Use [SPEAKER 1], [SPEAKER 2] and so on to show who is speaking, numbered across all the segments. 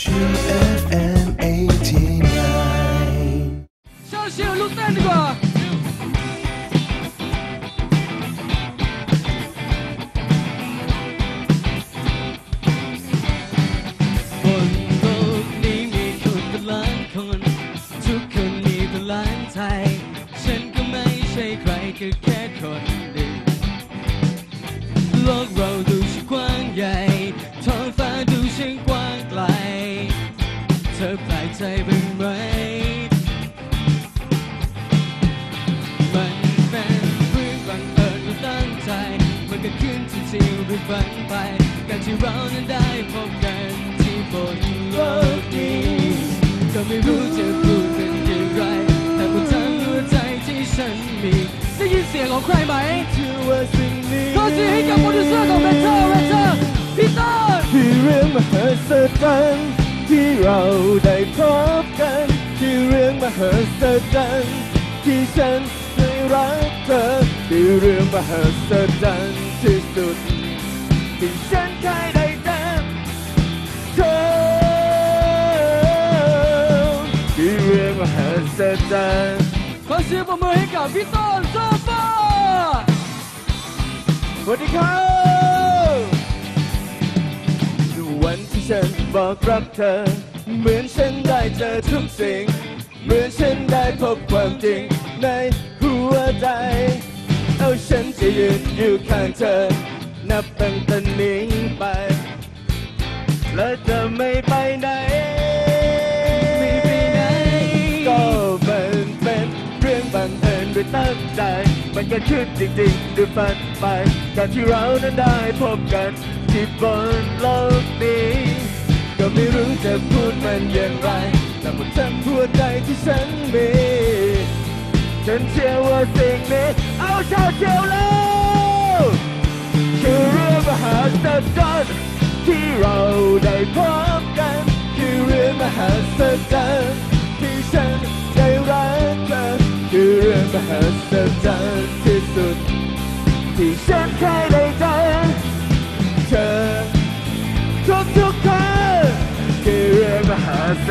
[SPEAKER 1] Shoot ไหม มันเป็นเรื่องบังเอิญหรือตั้งใจ มันเกิดขึ้นจริงๆหรือฝันไป การที่เรานั้นได้พบกันที่บนโลกนี้ ก็ไม่รู้จะพูดเป็นอย่างไร แต่พูดทั้งหัวใจที่ฉันมี ได้ยินเสียงของใครไหม
[SPEAKER 2] ชื่อว่าสิ่งนี้
[SPEAKER 1] ขอเสียงให้กับโปรดิวเซอร์ของเรนเทอร์เรนเทอร์พี่ต้น
[SPEAKER 2] ที่เรื่องมหัศจรรย์ที่เราได้พบ เหัศจรรย์ที่ฉันได้รักเธอที่เรื่องมหัศจรรย์ที่สุด ที่ฉันเคยได้เจอเธอที่เรื่องมหัศจรรย์
[SPEAKER 1] ขอเสียงปรบมือให้กับพี่ต้นโซฟา
[SPEAKER 2] สวัสดีครับวันที่ฉันบอกรักเธอ เหมือนฉันได้เจอทุกสิ่ง เหมือนฉันได้พบความจริงในหัวใจ เอาฉันจะยืนอยู่ข้างเธอ นับตั้งแต่นี้ไป และจะไม่ไปไหน
[SPEAKER 1] ไม่ไปไหน
[SPEAKER 2] ก็มันเป็นเรื่องบังเอิญด้วยตั้งใจ มันกิดขึ้นจริงๆด้วยฝันไป การที่เรานั้นได้พบกันที่บนโลกนี้ ก็ไม่รู้จะพูดมันอย่างไร แต่หมดทั้งหัวใจที่ฉันมีฉันเชื่อว่าสิ่งนี้เอาชาเชียวแล้วคือเรื่องมหัศจรรย์ที่เราได้พบกัน คือเรื่องมหัศจรรย์ที่ฉันได้รักเธอคือเรื่องมหัศจรรย์ที่สุด ที่ฉันเคยได้เจอเธอทุกทุกๆคนคือเรื่องมหัศ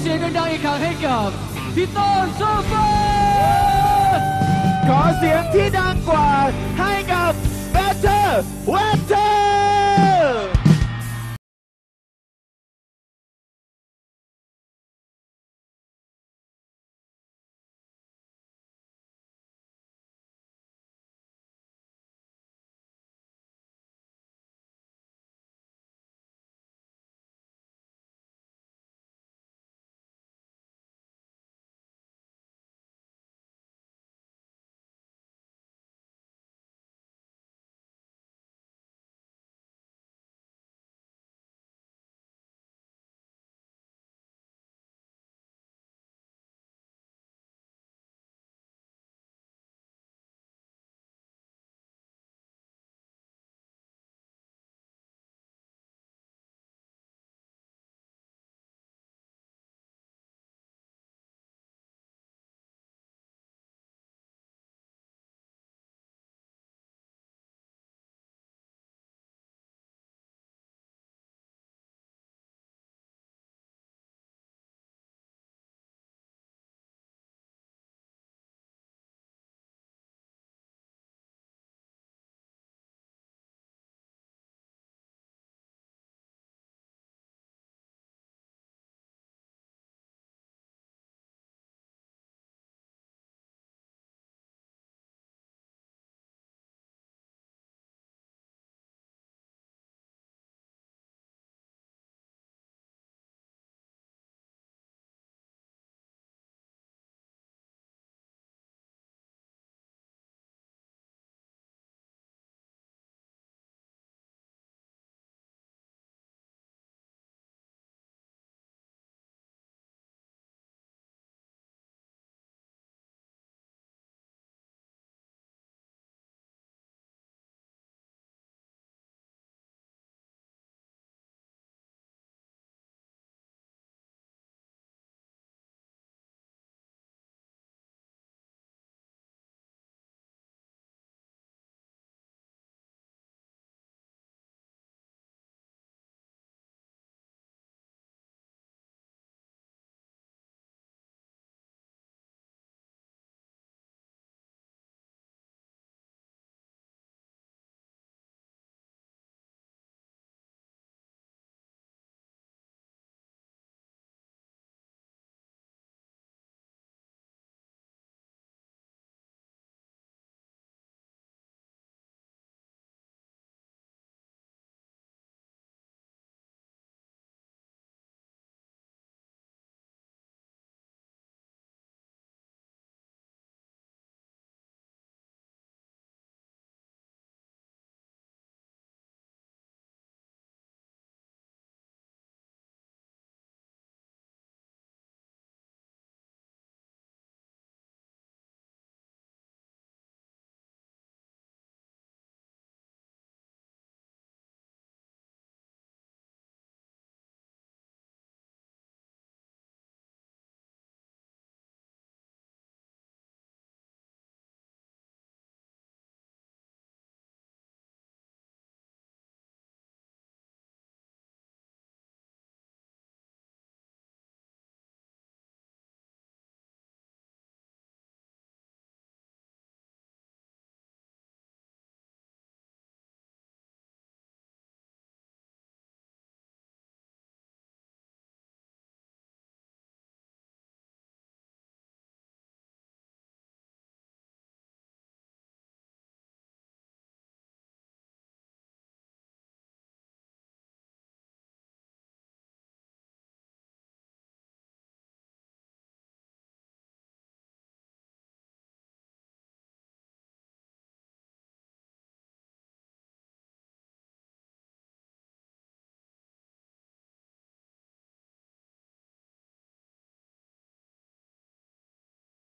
[SPEAKER 2] เสียงดังๆอีกครั้
[SPEAKER 1] งให้กับพี่ต้นซูเปอร์
[SPEAKER 2] ขอเสียงที่ดังกว่าให้กับ Better Way